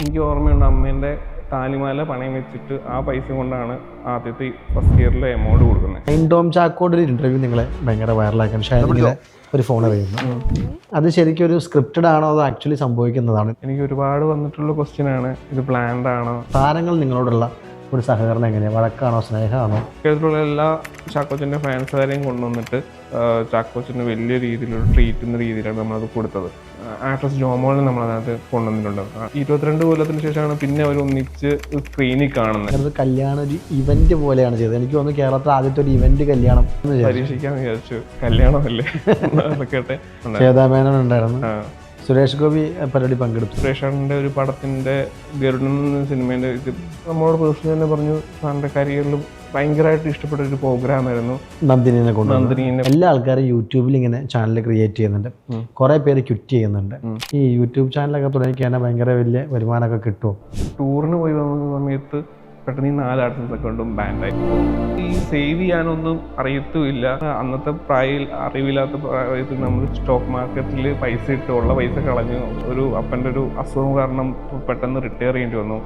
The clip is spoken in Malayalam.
എനിക്ക് ഓർമ്മയുണ്ട് അമ്മേന്റെ താലിമാല പണയം വെച്ചിട്ട് ആ പൈസ കൊണ്ടാണ് ആദ്യത്തെ ഫസ്റ്റ് ഇയറിലെ എമൗണ്ട് കൊടുക്കുന്നത്. നൈൻ ടോം ചാക്കോയുടെ ഒരു ഇന്റർവ്യൂ നിങ്ങളെ ഭയങ്കര വൈറലാക്കാൻ ഷാനിങ്ങിലെ ഒരു ഫോൺ അറിയുന്നു. അത് ശരിക്കും ഒരു സ്ക്രിപ്റ്റഡ് ആണോ അതോ ആക്ച്വലി സംഭവിക്കുന്നതാണ്? എനിക്ക് ഒരുപാട് വന്നിട്ടുള്ള ക്വസ്റ്റ്യൻ ആണ്. ഇത് പ്ലാൻഡ് ആണോ? താരങ്ങൾ നിങ്ങളോടുള്ള ഒരു സഹകരണം എങ്ങനെയാണ് വഴക്കാണോ സ്നേഹമാണോ? കേരളത്തിലുള്ള എല്ലാ ചാക്കോച്ചന്റെ ഫാൻസുകാരെയും കൊണ്ടുവന്നിട്ട് ചാക്കോച്ചിന് വലിയ രീതിയിലൊരു ട്രീറ്റ് എന്ന രീതിയിലാണ് നമ്മളത് കൊടുത്തത്. ആക്ട്രസ് ജോമോളിനെ നമ്മളതിനകത്ത് കൊണ്ടുവന്നിട്ടുണ്ട്. ഇരുപത്തിരണ്ട് കൊല്ലത്തിന് ശേഷമാണ് പിന്നെ അവർ ഒന്നിച്ച് സ്ക്രീനിൽ കാണുന്നത്. അത് കല്യാണം ഒരു ഇവന്റ് പോലെയാണ് ചെയ്തത്. എനിക്ക് തോന്നുന്നു കേരളത്തിൽ ആദ്യത്തെ ഒരു ഇവന്റ് കല്യാണം എന്ന് വിചാരിച്ചു. പരീക്ഷിക്കാന്ന് വിചാരിച്ചു. കല്യാണമല്ലേ? കേട്ടെ ഉണ്ടായിരുന്നു. സുരേഷ് ഗോപി പരിപാടി പങ്കെടുത്തു. സുരേഷാറിന്റെ ഒരു പടത്തിന്റെ ഗരുഡൻ എന്ന സിനിമേന്റെ ഇത് നമ്മളോട് പേഴ്സണലി തന്നെ പറഞ്ഞു സാറിന്റെ കരിയറിൽ ഭയങ്കരമായിട്ട് ഇഷ്ടപ്പെട്ട ഒരു പ്രോഗ്രാം ആയിരുന്നു നന്ദിനിനെ കൊണ്ട് നന്ദിനിനെ. എല്ലാ ആൾക്കാരും യൂട്യൂബിൽ ഇങ്ങനെ ചാനൽ ക്രിയേറ്റ് ചെയ്യുന്നുണ്ട്. കുറെ പേര് ക്വിറ്റ് ചെയ്യുന്നുണ്ട്. ഈ യൂട്യൂബ് ചാനലൊക്കെ തുടങ്ങിക്കാൻ ഭയങ്കര വലിയ വരുമാനമൊക്കെ കിട്ടും ടൂറിന് പോയി വന്ന സമയത്ത് പെട്ടെന്ന് ഈ നാല് ആർട്ടിസ്റ്റ് അക്കൗണ്ടും ബാൻഡായി ഈ സേവ് ചെയ്യാനൊന്നും അറിയത്തുമില്ല. അന്നത്തെ പ്രായ അറിവില്ലാത്ത പ്രായത്തിൽ നമ്മൾ സ്റ്റോക്ക് മാർക്കറ്റിൽ പൈസ ഇട്ടുള്ള പൈസ കളഞ്ഞു ഒരു അപ്പന്റെ ഒരു അസുഖം കാരണം പെട്ടെന്ന് റിട്ടയർ ചെയ്യേണ്ടി വന്നു.